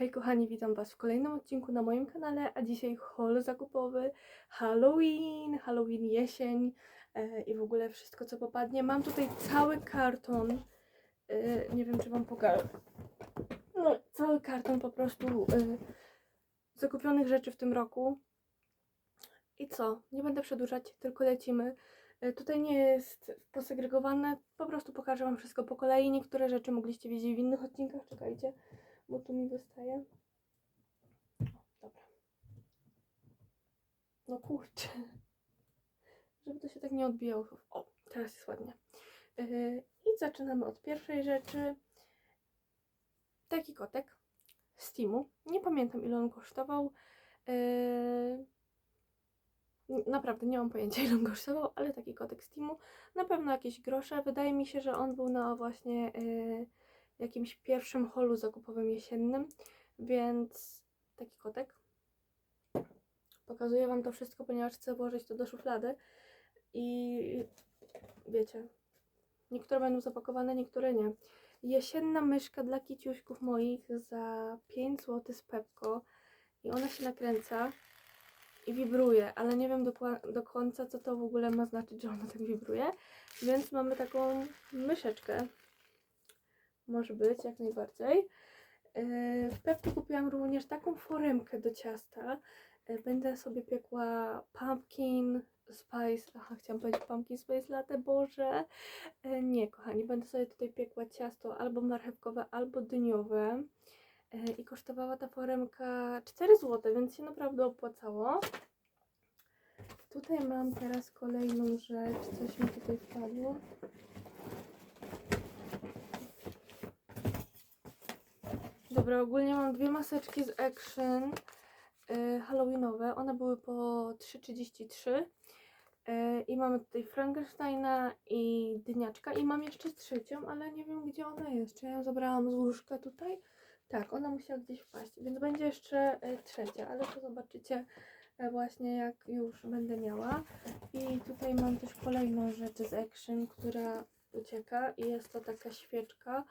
Hej kochani, witam Was w kolejnym odcinku na moim kanale, a dzisiaj haul zakupowy Halloween, Halloween jesień e, i w ogóle wszystko co popadnie. Mam tutaj cały karton, e, nie wiem czy Wam pokażę, no cały karton po prostu e, zakupionych rzeczy w tym roku. I co? Nie będę przedłużać, tylko lecimy. E, Tutaj nie jest posegregowane, po prostu pokażę Wam wszystko po kolei. Niektóre rzeczy mogliście widzieć w innych odcinkach, czekajcie bo tu mi wystaje. Dobra. No kurczę. Żeby to się tak nie odbijało. O, teraz jest ładnie. Yy, I zaczynamy od pierwszej rzeczy. Taki kotek z Teamu. Nie pamiętam ile on kosztował. Yy, Naprawdę nie mam pojęcia ile on kosztował, ale taki kotek z Teamu. Na pewno jakieś grosze. Wydaje mi się, że on był na właśnie yy, jakimś pierwszym holu zakupowym jesiennym, więc taki kotek. Pokazuję Wam to wszystko, ponieważ chcę włożyć to do szuflady i wiecie, niektóre będą zapakowane, niektóre nie. Jesienna myszka dla kiciuśków moich za 5 zł z Pepko i ona się nakręca i wibruje, ale nie wiem do, do końca co to w ogóle ma znaczyć, że ona tak wibruje, więc mamy taką myszeczkę może być, jak najbardziej. Yy, W Pepku kupiłam również taką foremkę do ciasta. Yy, Będę sobie piekła pumpkin spice, aha, chciałam powiedzieć pumpkin spice latte, boże. Yy, Nie, kochani, będę sobie tutaj piekła ciasto albo marchewkowe, albo dyniowe. I kosztowała ta foremka 4 zł, więc się naprawdę opłacało. Tutaj mam teraz kolejną rzecz, coś mi tutaj wpadło. Dobra, ogólnie mam dwie maseczki z Action y, halloweenowe. One były po 3,33 y, i mamy tutaj Frankensteina i dyniaczka i mam jeszcze trzecią, ale nie wiem gdzie ona jest. Czy ja ją zabrałam z łóżka tutaj? Tak, ona musiała gdzieś wpaść, więc będzie jeszcze y, trzecia, ale to zobaczycie y, właśnie jak już będę miała. I tutaj mam też kolejną rzecz z Action, która ucieka i jest to taka świeczka.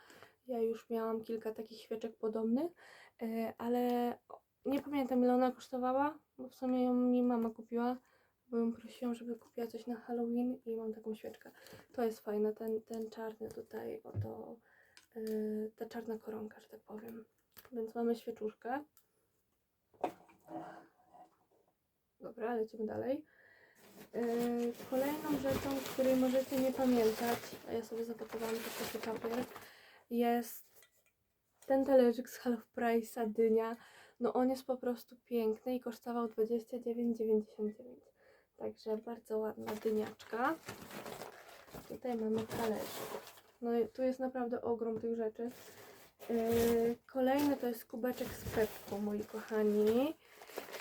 Ja już miałam kilka takich świeczek podobnych, e, ale nie pamiętam ile ona kosztowała, bo w sumie ją mi mama kupiła, bo ją prosiłam, żeby kupiła coś na Halloween i mam taką świeczkę. To jest fajne, ten, ten czarny tutaj, oto e, ta czarna koronka, że tak powiem. Więc mamy świeczuszkę. Dobra, lecimy dalej. E, Kolejną rzeczą, której możecie nie pamiętać, a ja sobie zapakowałam to taki papier, jest ten talerzyk z Half Price'a dynia. No on jest po prostu piękny i kosztował 29,99. Także bardzo ładna dyniaczka. Tutaj mamy talerzyk. No i tu jest naprawdę ogrom tych rzeczy. Yy, kolejny to jest kubeczek z Pepko, moi kochani.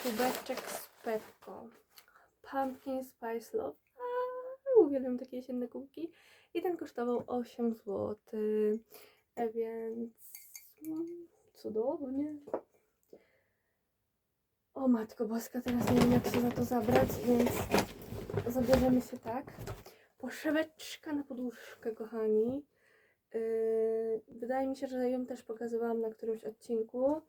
Kubeczek z Pepko. Pumpkin Spice Love. A, uwielbiam takie jesienne kubki. I ten kosztował 8 zł. E, więc mm, cudownie. O matko boska, teraz nie wiem jak się za to zabrać, więc zabierzemy się tak. Poszeweczka na poduszkę, kochani. Yy, wydaje mi się, że ją też pokazywałam na którymś odcinku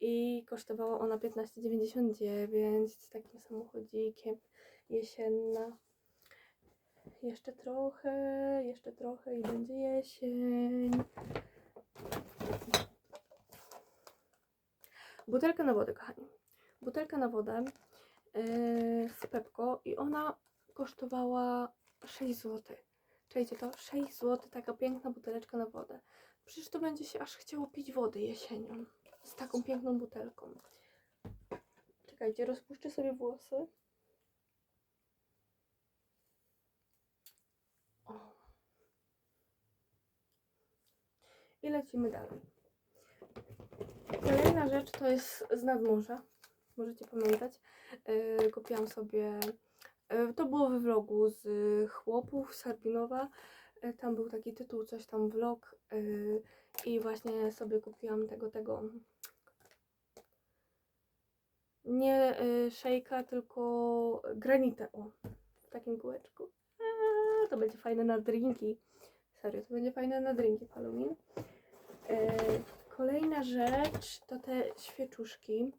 i kosztowała ona 15,99 z takim samochodzikiem jesienna. Jeszcze trochę, jeszcze trochę i będzie jesień. Butelka na wodę, kochani. Butelka na wodę yy, z Pepko i ona kosztowała 6 zł. Czajcie to? 6 zł, taka piękna buteleczka na wodę. Przecież to będzie się aż chciało pić wody jesienią. Z taką piękną butelką. Czekajcie, rozpuszczę sobie włosy. I lecimy dalej. Kolejna rzecz to jest z nadmorza. Możecie pamiętać. Yy, kupiłam sobie. Yy, to było we vlogu z chłopów z. Yy, tam był taki tytuł, coś tam vlog. Yy, I właśnie sobie kupiłam tego, tego. Nie yy, szejka, tylko granitę. O, w takim kółeczku. A, to będzie fajne na drinki. Serio, to będzie fajne na drinki w Halloween. Yy, Kolejna rzecz to te świeczuszki.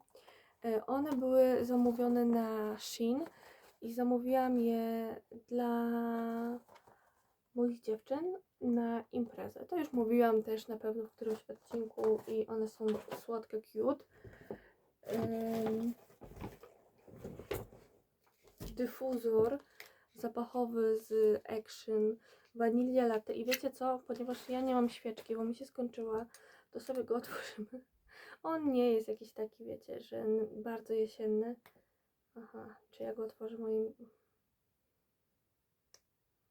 E, One były zamówione na Shein i zamówiłam je dla moich dziewczyn na imprezę. To już mówiłam też na pewno w którymś odcinku i one są słodkie, cute. Dyfuzor zapachowy z Action Vanilla Latte i wiecie co, ponieważ ja nie mam świeczki, bo mi się skończyła, to sobie go otworzymy. On nie jest jakiś taki, wiecie, że bardzo jesienny. Aha, czy ja go otworzę moim...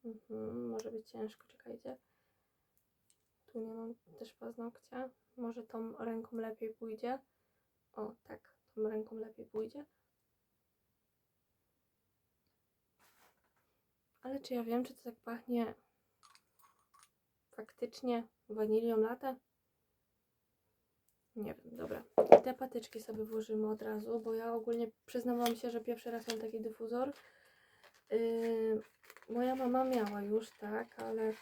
Mhm, może być ciężko, czekajcie. Tu nie mam też paznokcia. Może tą ręką lepiej pójdzie. O, tak, tą ręką lepiej pójdzie. Ale czy ja wiem, czy to tak pachnie faktycznie wanilią latę? Nie wiem, dobra. Te patyczki sobie włożymy od razu, bo ja ogólnie przyznałam się, że pierwszy raz mam taki dyfuzor. Yy, moja mama miała już, tak, ale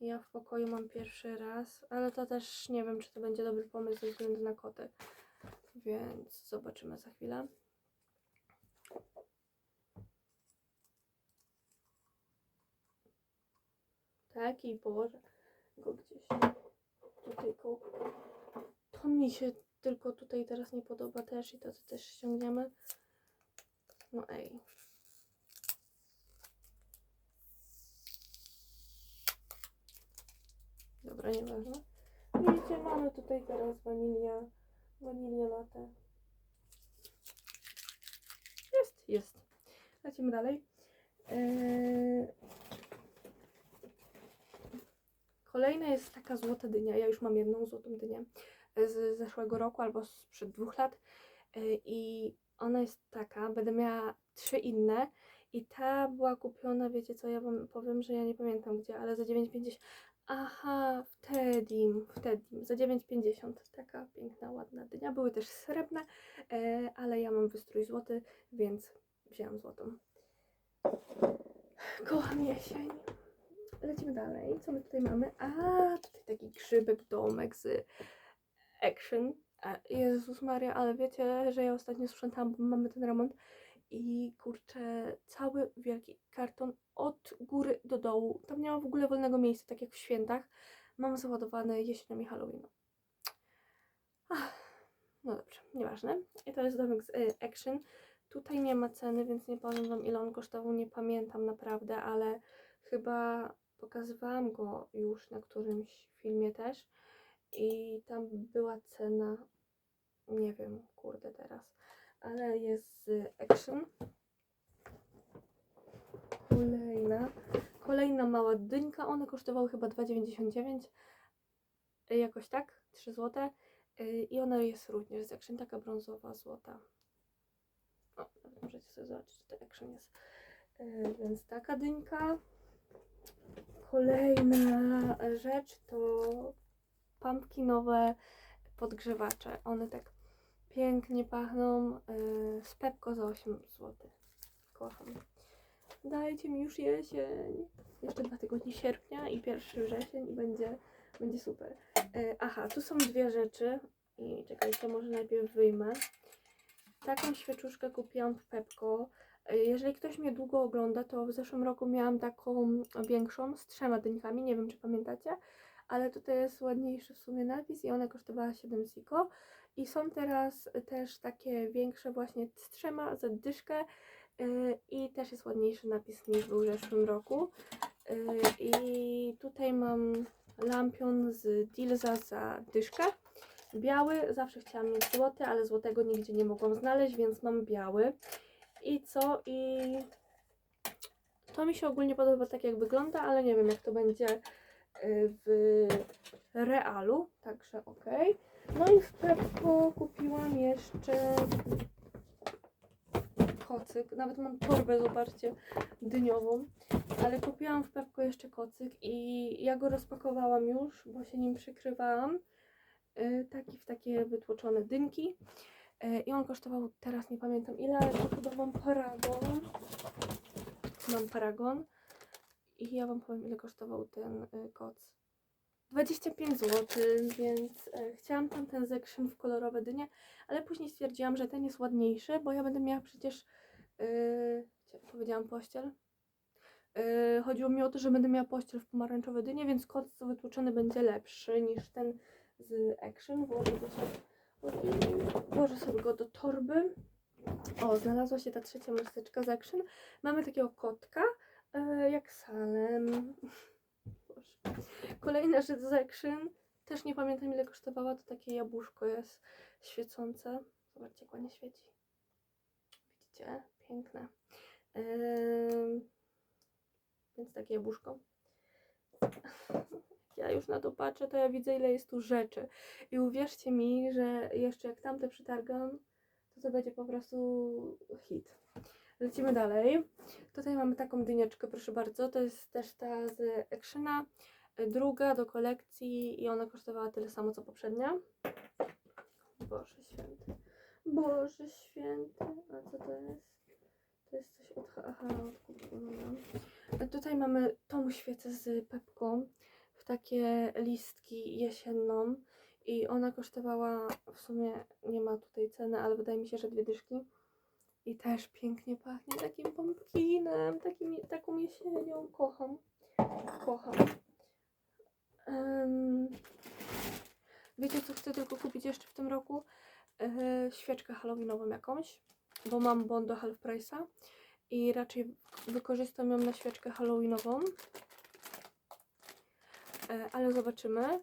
ja w pokoju mam pierwszy raz, ale to też nie wiem, czy to będzie dobry pomysł ze względu na koty. Więc zobaczymy za chwilę. Tak, i położę go gdzieś tutaj koło. To mi się tylko tutaj teraz nie podoba też i to, to też ściągniemy. No ej. Dobra, nieważne. Widzicie, mamy tutaj teraz wanilia, wanilia latte. Jest, jest. Lecimy dalej. Eee... Kolejna jest taka złota dynia. Ja już mam jedną złotą dynię z zeszłego roku albo sprzed dwóch lat. Eee, I ona jest taka, będę miała trzy inne. I ta była kupiona, wiecie co, ja wam powiem, że ja nie pamiętam gdzie, ale za 9,50. Aha, w Tedim, w Tedim, za 9,50. Taka piękna, ładna dynia. Były też srebrne, e, ale ja mam wystrój złoty, więc wzięłam złotą. Kocham jesień. Lecimy dalej. Co my tutaj mamy? A, tutaj taki grzybek, domek z Action. Jezus Maria, ale wiecie, że ja ostatnio sprzątałam, bo mamy ten remont i kurczę, cały wielki karton od góry do dołu. Tam nie ma w ogóle wolnego miejsca, tak jak w świętach. Mam załadowane jesienią i Halloween. Ach, no dobrze, nieważne. I to jest domek z y, Action. Tutaj nie ma ceny, więc nie powiem Wam ile on kosztował, nie pamiętam naprawdę, ale chyba pokazywałam go już na którymś filmie też i tam była cena, nie wiem, kurde teraz, ale jest z Action. Kolejna, kolejna mała dynka, one kosztowały chyba 2,99, y, jakoś tak, 3 zł i ona jest również z Action, taka brązowa, złota. O, możecie sobie zobaczyć, czy to Action jest. Y, Więc taka dynka. Kolejna rzecz to pumpkinowe podgrzewacze. One tak pięknie pachną. Yy, z Pepko za 8 zł. Kocham. Dajcie mi już jesień. Jeszcze dwa tygodnie sierpnia i pierwszy wrzesień i będzie, będzie super. Yy, aha, tu są dwie rzeczy. I czekajcie, może najpierw wyjmę. Taką świeczuszkę kupiłam w Pepko. Yy, Jeżeli ktoś mnie długo ogląda, to w zeszłym roku miałam taką większą z trzema dynkami, nie wiem czy pamiętacie, ale tutaj jest ładniejszy w sumie napis i ona kosztowała 7 ziko. I są teraz też takie większe właśnie z trzema za dyszkę yy, i też jest ładniejszy napis niż był w zeszłym roku. Yy, I tutaj mam lampion z Dilza za dyszkę. Biały, zawsze chciałam mieć złoty, ale złotego nigdzie nie mogłam znaleźć, więc mam biały. I co? I to mi się ogólnie podoba tak jak wygląda, ale nie wiem jak to będzie y, w realu, także ok. No i w Pepko kupiłam jeszcze kocyk, nawet mam torbę, zobaczcie, dyniową, ale kupiłam w Pepko jeszcze kocyk i ja go rozpakowałam już, bo się nim przykrywałam, y, taki w takie wytłoczone dynki. E, I on kosztował, teraz nie pamiętam ile, ale to chyba mam paragon. Mam paragon. I ja wam powiem ile kosztował ten y, koc. 25 zł, więc e, chciałam tamten section w kolorowe dynie, ale później stwierdziłam, że ten jest ładniejszy, bo ja będę miała przecież, yy, powiedziałam pościel. Yy, chodziło mi o to, że będę miała pościel w pomarańczowe dynie, więc kot wytłuczony będzie lepszy niż ten z Action. Włożę go sobie, włożę sobie go do torby. O, znalazła się ta trzecia maseczka z Action. Mamy takiego kotka, yy, jak Salem. Boże. Kolejna rzecz z Action. Też nie pamiętam ile kosztowała, to takie jabłuszko jest świecące. Zobaczcie, jak ładnie świeci. Widzicie? Piękne. Więc takie jabłuszko. Ja już na to patrzę, to ja widzę ile jest tu rzeczy. I uwierzcie mi, że jeszcze jak tamte przytargam, to to będzie po prostu hit. Lecimy dalej. Tutaj mamy taką dynieczkę, proszę bardzo. To jest też ta z Actiona. Druga do kolekcji i ona kosztowała tyle samo co poprzednia. Boże święty. Boże święty. A co to jest? To jest coś od... Aha, od kupona. A Tutaj mamy tą świecę z pepką takie listki jesienną i ona kosztowała w sumie nie ma tutaj ceny, ale wydaje mi się, że dwie dyszki. I też pięknie pachnie takim pumpkinem, takim, taką jesienią. Kocham. Kocham. Em, wiecie co chcę tylko kupić jeszcze w tym roku? E, świeczkę halloweenową jakąś, bo mam bon do half price'a i raczej wykorzystam ją na świeczkę halloweenową. E, ale zobaczymy.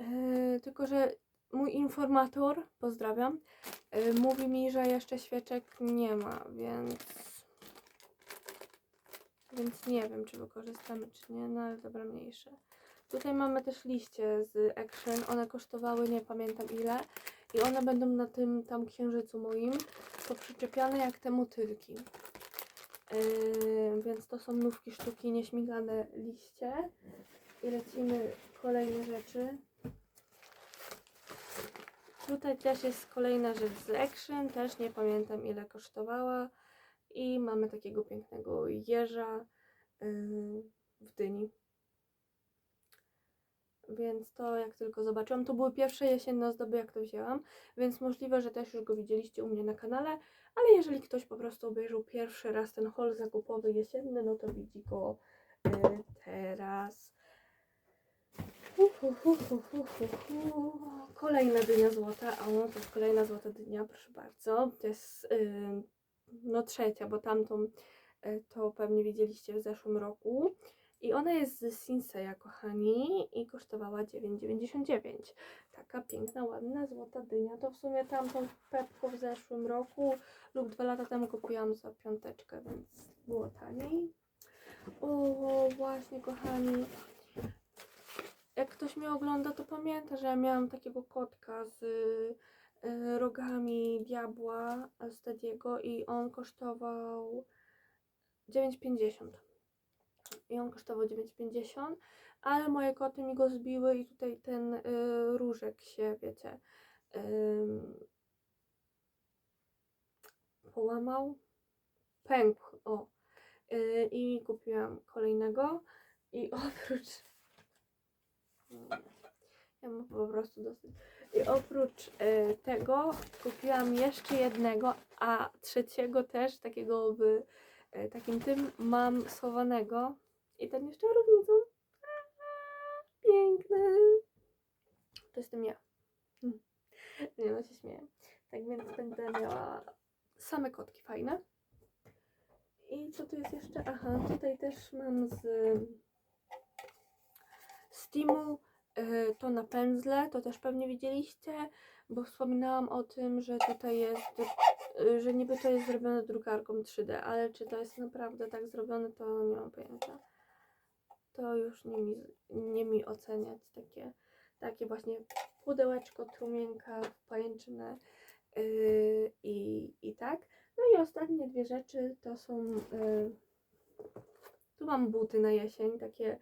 E, tylko, że mój informator, pozdrawiam, e, mówi mi, że jeszcze świeczek nie ma, więc więc nie wiem, czy wykorzystamy, czy nie, no ale dobra, mniejsze. Tutaj mamy też liście z Action, one kosztowały nie pamiętam ile i one będą na tym tam księżycu moim poprzyczepiane jak te motylki. Yy, więc to są nówki sztuki nieśmigane liście. I lecimy kolejne rzeczy. Tutaj też jest kolejna rzecz z Action, też nie pamiętam ile kosztowała. I mamy takiego pięknego jeża yy, w dyni. Więc to jak tylko zobaczyłam, to były pierwsze jesienne ozdoby jak to wzięłam, więc możliwe, że też już go widzieliście u mnie na kanale, ale jeżeli ktoś po prostu obejrzał pierwszy raz ten haul zakupowy jesienny, no to widzi go y, teraz. Kolejna dynia złota, a no to jest kolejna złota dynia, proszę bardzo. To jest y, no trzecia, bo tamtą y, to pewnie widzieliście w zeszłym roku. I ona jest z Sinseya, kochani, i kosztowała 9,99. Taka piękna, ładna, złota dynia. To w sumie tamtą pepkę w zeszłym roku lub dwa lata temu kupiłam za piąteczkę, więc było taniej. O, właśnie, kochani. Jak ktoś mnie ogląda, to pamięta, że ja miałam takiego kotka z y, rogami diabła z Tediego i on kosztował 9,50 i on kosztował 9,50, ale moje koty mi go zbiły i tutaj ten y, różek się, wiecie, ym, połamał, pękł, o. Y, I kupiłam kolejnego i oprócz ja mam po prostu dosyć. I oprócz y, tego kupiłam jeszcze jednego, a trzeciego też, takiego w y, takim tym mam schowanego. I ten jeszcze równicą. Piękny. To jestem ja. Nie no, się śmieję. Tak więc będę miała same kotki fajne. I co tu jest jeszcze? Aha, tutaj też mam z Steamu y, to na pędzle, to też pewnie widzieliście, bo wspominałam o tym, że tutaj jest, y, że niby to jest zrobione drukarką 3D, ale czy to jest naprawdę tak zrobione, to nie mam pojęcia. To już nie mi, nie mi oceniać takie, takie właśnie pudełeczko, trumienka, pajęczynę yy, i, i tak. No i ostatnie dwie rzeczy to są, yy, tu mam buty na jesień, takie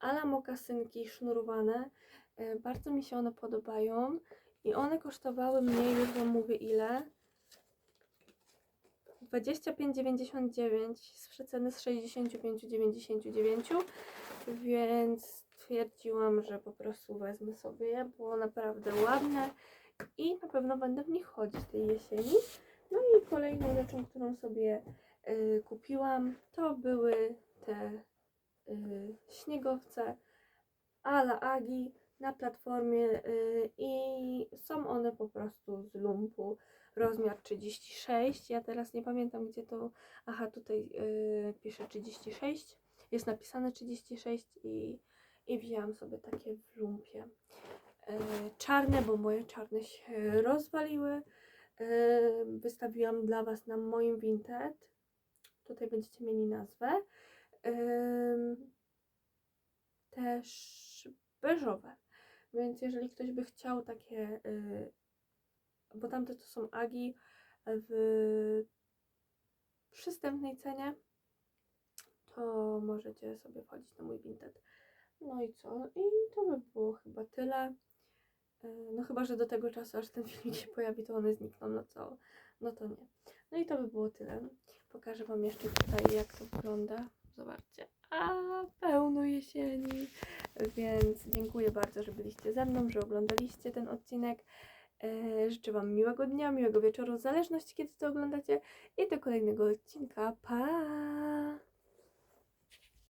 ala mokasynki sznurowane. E, Bardzo mi się one podobają i one kosztowały mniej, już wam mówię ile. 25,99 z przeceny z 65,99 więc stwierdziłam, że po prostu wezmę sobie je, było naprawdę ładne i na pewno będę w nich chodzić tej jesieni. No i kolejną rzeczą, którą sobie y, kupiłam, to były te śniegowce ala Agi na platformie y, i są one po prostu z lumpu rozmiar 36. Ja teraz nie pamiętam gdzie to. Aha, tutaj y, pisze 36. Jest napisane 36 i, i wzięłam sobie takie w lumpie. Y, czarne, bo moje czarne się rozwaliły. Y, wystawiłam dla Was na moim Vinted. Tutaj będziecie mieli nazwę. Też beżowe. Więc jeżeli ktoś by chciał takie, y, bo tamte to są agi w przystępnej cenie, to możecie sobie wchodzić na mój Vinted. No i co? I to by było chyba tyle. Y, No chyba, że do tego czasu, aż ten filmik się pojawi, to one znikną, no to, no to nie. No i to by było tyle. Pokażę Wam jeszcze tutaj, jak to wygląda. Zobaczcie. A, pełno jesieni. Więc dziękuję bardzo, że byliście ze mną, że oglądaliście ten odcinek. E, Życzę Wam miłego dnia, miłego wieczoru, w zależności kiedy to oglądacie. I do kolejnego odcinka. Pa!